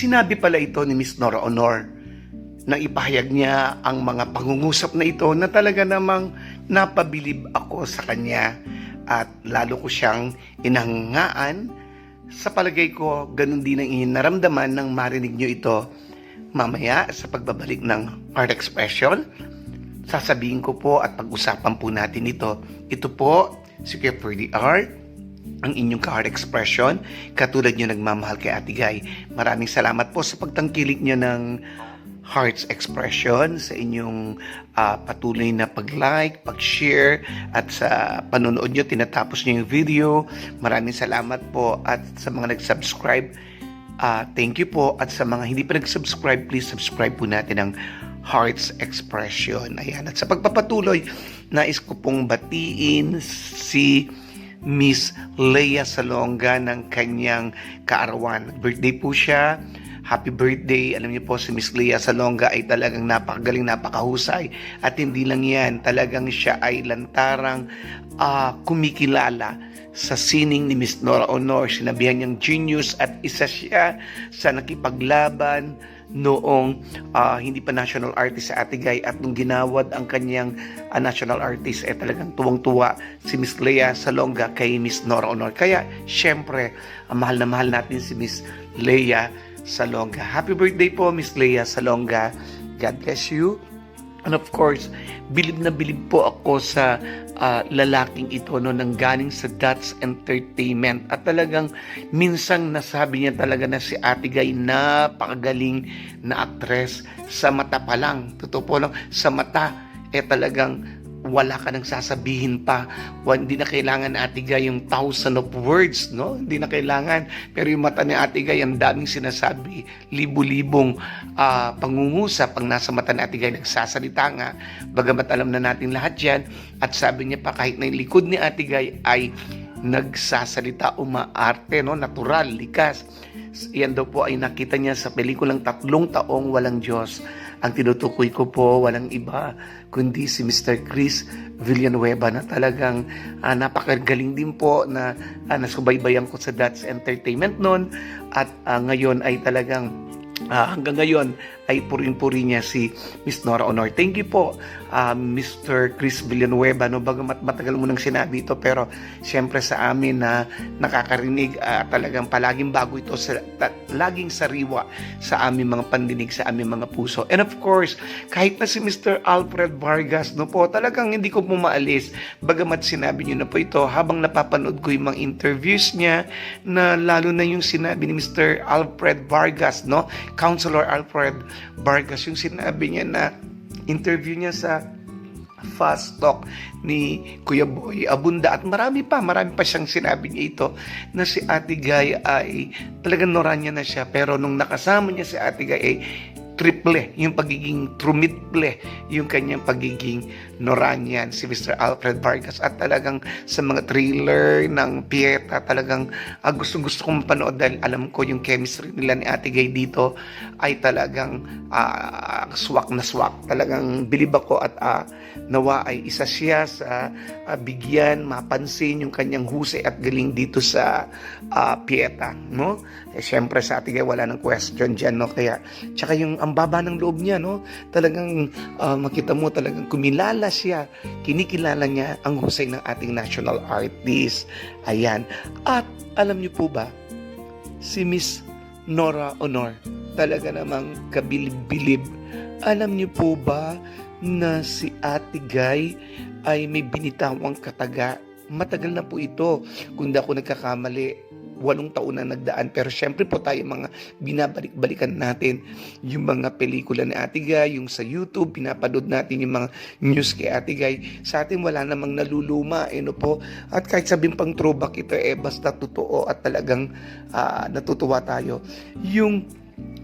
Sinabi pala ito ni Miss Nora Honor na ipahayag niya ang mga pangungusap na ito na talaga namang napabilib ako sa kanya at lalo ko siyang inangaan. Sa palagay ko, ganun din ang inaramdaman ng marinig niyo ito mamaya sa pagbabalik ng art expression. Sasabihin ko po at pag-usapan po natin ito. Ito po, si Kuya Ferdy Art, ang inyong ka-heart expression, katulad nyo nagmamahal kay Ate Guy. Maraming salamat po sa pagtangkilik nyo ng heart's expression sa inyong ah, patuloy na pag-like, pag-share at sa panonood nyo, tinatapos nyo yung video. Maraming salamat po at sa mga nag-subscribe, ah, thank you po. At sa mga hindi pa nag-subscribe, please subscribe po natin ang Heart's Expression. Ayan. At sa pagpapatuloy, nais ko pong batiin si Miss Leia Salonga ng kanyang kaarawan. Birthday po siya. Happy birthday. Alam niyo po si Miss Leia Salonga ay talagang napakagaling, napakahusay. At hindi lang yan, talagang siya ay lantarang ah, kumikilala sa sining ni Miss Nora Honor. Sinabihan niyang genius at isa siya sa nakipaglaban noong ah, hindi pa national artist sa Ate Guy at nung ginawad ang kanyang ah, national artist eh talagang tuwang-tuwa si Miss Lea Salonga kay Miss Nora Honor. Kaya syempre, ang mahal na mahal natin si Miss Lea Salonga. Happy birthday po Miss Lea Salonga. God bless you. And of course, bilib na bilib po ako sa ah, lalaking ito no, nang galing sa Dots Entertainment. At talagang minsang nasabi niya talaga na si Ate Guy napakagaling na actress sa mata pa lang. Totoo po lang, sa mata, eh talagang wala ka nang sasabihin pa. Hindi na kailangan Ate Guy yung thousand of words, no? Hindi na kailangan. Pero yung mata ni Ate Guy, ang daming sinasabi. Libo-libong ah, pangungusap ang nasa mata ni Ate Guy. Nagsasalita nga. Bagamat alam na natin lahat yan. At sabi niya pa, kahit na yung likod ni Ate Guy ay nagsasalita, umaarte, no? Natural, likas. Yan daw po ay nakita niya sa pelikulang Tatlong Taong Walang Diyos. Ang tinutukoy ko po, walang iba, kundi si Mr. Chris Villanueva na talagang ah, napakagaling din po na uh, nasubaybayan ko sa Dots Entertainment noon at ah, ngayon ay talagang ah, hanggang ngayon ay purin-puri niya si Miss Nora Honor. Thank you po, ah, Mr. Chris Villanueva. No, bagamat matagal mo nang sinabi ito, pero siyempre sa amin na nakakarinig, ah, talagang palaging bago ito, sa, ta- laging sariwa sa aming mga pandinig, sa aming mga puso. And of course, kahit na si Mr. Alfred Vargas, no po, talagang hindi ko po maalis. Bagamat sinabi niyo na po ito, habang napapanood ko yung mga interviews niya, na lalo na yung sinabi ni Mr. Alfred Vargas, no? Counselor Alfred Vargas, yung sinabi niya na interview niya sa Fast Talk ni Kuya Boy Abunda. At marami pa, marami pa siyang sinabi niya ito na si Ate Guy ay talagang noranya na siya. Pero nung nakasama niya si Ate Guy ay triple, yung pagiging trumitle, yung kanyang pagiging Noranyan, si Mr. Alfred Vargas. At talagang sa mga thriller ng Pieta, talagang ah, gusto-gusto kong mapanood dahil alam ko yung chemistry nila ni Ate Gay dito ay talagang ah, swak na swak. Talagang bilib ako at ah, nawa ay isa siya sa ah, bigyan, mapansin yung kanyang husay at galing dito sa ah, Pieta. No? Eh, Siyempre sa Ate Gay wala nang question dyan. No? Kaya, tsaka yung ang baba ng loob niya, no? talagang ah, makita mo talagang kumilala siya, kinikilala niya ang husay ng ating national artist. Ayan. At alam niyo po ba, si Miss Nora Honor, talaga namang kabilib-bilib. Alam niyo po ba na si Ate Guy ay may binitawang kataga? Matagal na po ito. Kung ako nagkakamali, walong taon na nagdaan. Pero syempre po tayo mga binabalik-balikan natin yung mga pelikula ni Ate Guy, yung sa YouTube, pinapanood natin yung mga news kay Ate Guy. Sa atin wala namang naluluma, eh, no po. At kahit sabihin pang throwback ito, eh, basta totoo at talagang ah, natutuwa tayo. Yung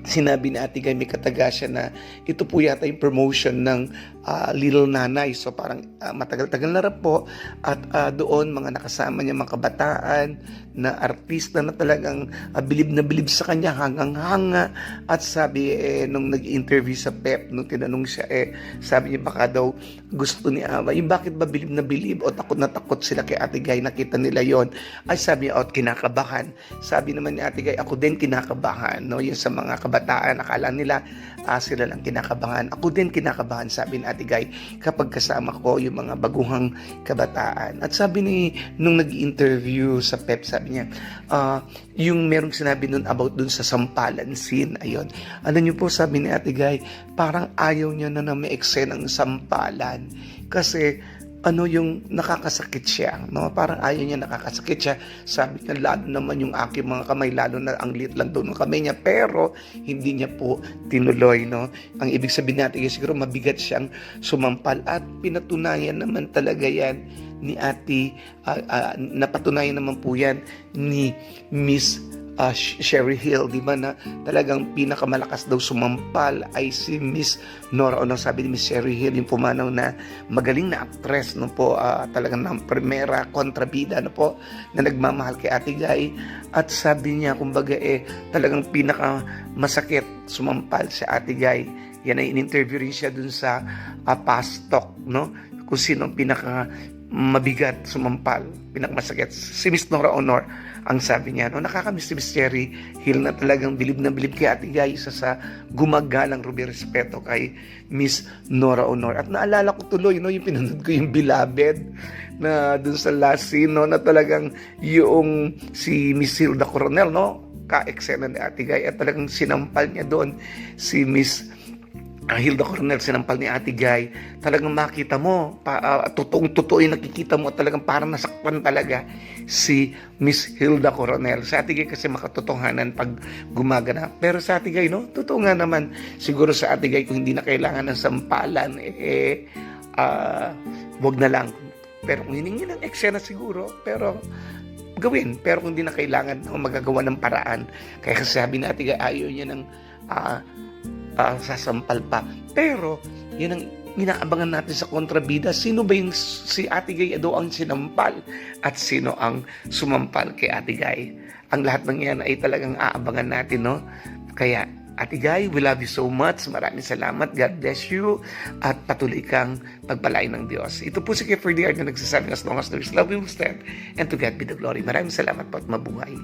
sinabi ni Ate Guy, may kataga siya na ito po yata yung promotion ng ah, Little Nanay. So parang ah, matagal-tagal na rin po. At ah, doon mga nakasama niya mga kabataan na artista na talagang ah, bilib na bilib sa kanya hanggang hanga at sabi eh, nung nag-interview sa PEP nung tinanong siya eh sabi niya baka daw gusto ni Ama yung bakit ba bilib na bilib? O takot na takot sila kay Ate Guy nakita nila yon ay sabi niya "Oh, kinakabahan. Sabi naman ni Ate Guy ako din kinakabahan no? Yung sa mga kabataan akala nila ah, sila lang kinakabahan. Ako din kinakabahan sabi ni Ate Guy kapag kasama ko yung mga baguhang kabataan. At sabi ni nung nag-interview sa PEP sabi niya ah, yung merong sinabi nun about dun sa sampalan scene ayun. Alam niyo po sabi ni Ate Guy? Parang ayaw niya na na may eksenang sampalan. Kasi ano yung nakakasakit siya no? Parang ayaw niya nakakasakit siya. Sabi niya lalo naman yung aking mga kamay lalo na ang liit lang doon ng kamay niya. Pero hindi niya po tinuloy no? Ang ibig sabihin natin siguro mabigat siyang sumampal. At pinatunayan naman talaga yan ni ate ah, ah, napatunayan naman po yan ni Miss Sh- Sherry Hill, di ba na talagang pinakamalakas daw sumampal ay si Miss Nora Honor. Sabi ni Miss Sherry Hill, yung pumanaw na magaling na actress, no po, ah, talagang ng primera kontrabida, no po, na nagmamahal kay Ate Guy. At sabi niya, kumbaga eh, talagang pinaka masakit sumampal sa Ate Guy. Yan ay in-interview rin siya dun sa ah, Past Talk, no? Kung sino ang pinaka mabigat sumampal, pinakamasakit. Si Miss Nora Honor, ang sabi niya, no, nakakamiss si Miss Cherry Hill na talagang bilib na bilib kay Ate Guy, isa sa gumagalang rubi respeto kay Miss Nora Honor. At naalala ko tuloy, no, yung pinanood ko yung Beloved na dun sa last scene, no, na talagang yung si Miss Hilda Coronel, no, ka-eksena ni Ate Guy at talagang sinampal niya doon si Miss ah, Hilda Coronel sinampal ni Ate Guy, talagang makita mo, pa, ah, totoong totoo yung nakikita mo, at talagang parang nasaktan talaga si Miss Hilda Coronel. Sa Ate Guy kasi makatotohanan pag gumagana. Pero sa Ate Guy, no, totoo nga naman, siguro sa Ate Guy, kung hindi na kailangan ng sampalan, eh, ah, wag na lang. Pero kung hiningi ng eksena siguro, pero gawin. Pero kung hindi na kailangan, magagawa ng paraan. Kaya kasi sabi ni Ate Guy, ayaw niya ng ah, ah, sasampal pa. Pero, yun ang inaabangan natin sa kontrabida. Sino ba yung si Ate Gay daw ang sinampal at sino ang sumampal kay Ate Gay? Ang lahat ng yan ay talagang aabangan natin, no? Kaya, Ate Gay, we love you so much. Maraming salamat. God bless you. At patuloy kang pagpalain ng Diyos. Ito po si Kiefer D.R. na nagsasabing as long as there is love, we will stand. And to God be the glory. Maraming salamat po at mabuhay.